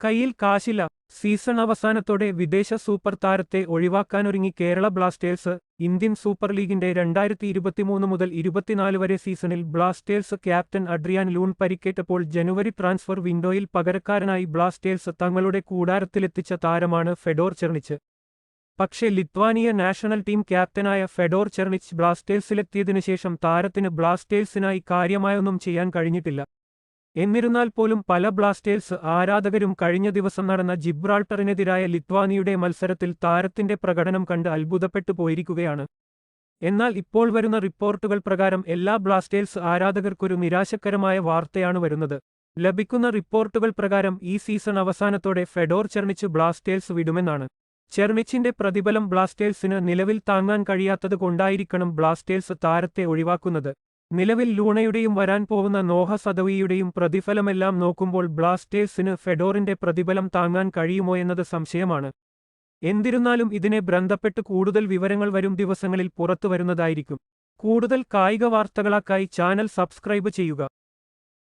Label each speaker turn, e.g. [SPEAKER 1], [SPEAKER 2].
[SPEAKER 1] കയ്യിൽ കാശില്ല. സീസൺ അവസാനത്തോടെ വിദേശ സൂപ്പർ താരത്തെ ഒഴിവാക്കാനൊരുങ്ങി കേരള ബ്ലാസ്റ്റേഴ്സ് ഇന്ത്യൻ സൂപ്പർ ലീഗിന്റെ രണ്ടായിരത്തി ഇരുപത്തിമൂന്ന് മുതൽ ഇരുപത്തിനാല് വരെ സീസണിൽ ബ്ലാസ്റ്റേഴ്സ് ക്യാപ്റ്റൻ അഡ്രിയാൻ ലൂൺ പരിക്കേറ്റപ്പോൾ ജനുവരി ട്രാൻസ്ഫർ വിൻഡോയിൽ പകരക്കാരനായി ബ്ലാസ്റ്റേഴ്സ് തങ്ങളുടെ കൂടാരത്തിലെത്തിച്ച താരമാണ് ഫെഡോർ ചെർണിച്ച്. പക്ഷേ ലിത്വാനിയ നാഷണൽ ടീം ക്യാപ്റ്റനായ ഫെഡോർ ചെർണിച്ച് ബ്ലാസ്റ്റേഴ്സിലെത്തിയതിനു ശേഷം താരത്തിന് ബ്ലാസ്റ്റേഴ്സിനായി കാര്യമായൊന്നും ചെയ്യാൻ കഴിഞ്ഞിട്ടില്ല. എന്നിരുന്നാൽ പോലും പല ബ്ലാസ്റ്റേഴ്സ് ആരാധകരും കഴിഞ്ഞ ദിവസം നടന്ന ജിബ്രാൾട്ടറിനെതിരായ ലിത്വാനിയുടെ മത്സരത്തിൽ താരത്തിന്റെ പ്രകടനം കണ്ട് അത്ഭുതപ്പെട്ടു പോയിരിക്കുകയാണ്. എന്നാൽ ഇപ്പോൾ വരുന്ന റിപ്പോർട്ടുകൾ പ്രകാരം എല്ലാ ബ്ലാസ്റ്റേഴ്സ് ആരാധകർക്കൊരു നിരാശക്കരമായ വാർത്തയാണ് വരുന്നത്. ലഭിക്കുന്ന റിപ്പോർട്ടുകൾ പ്രകാരം ഈ സീസൺ അവസാനത്തോടെ ഫെഡോർ ചെർണിച്ച് ബ്ലാസ്റ്റേഴ്സ് വിടുമെന്നാണ്. ചെർണിച്ചിന്റെ പ്രതിഫലം ബ്ലാസ്റ്റേഴ്സിന് നിലവിൽ താങ്ങാൻ കഴിയാത്തത് കൊണ്ടായിരിക്കണം ബ്ലാസ്റ്റേഴ്സ് താരത്തെ ഒഴിവാക്കുന്നത്. നിലവിൽ ലൂണയുടെയും വരാൻ പോകുന്ന നോഹ സദവിയുടെയും പ്രതിഫലമെല്ലാം നോക്കുമ്പോൾ ബ്ലാസ്റ്റേഴ്സിന് ഫെഡോറിന്റെ പ്രതിഫലം താങ്ങാൻ കഴിയുമോ എന്നത് സംശയമാണ്. എന്തിരുന്നാലും ഇതിനെ ബന്ധപ്പെട്ട് കൂടുതൽ വിവരങ്ങൾ വരും ദിവസങ്ങളിൽ പുറത്തുവരുന്നതായിരിക്കും. കൂടുതൽ കായിക വാർത്തകളാക്കായി ചാനൽ സബ്സ്ക്രൈബ് ചെയ്യുക.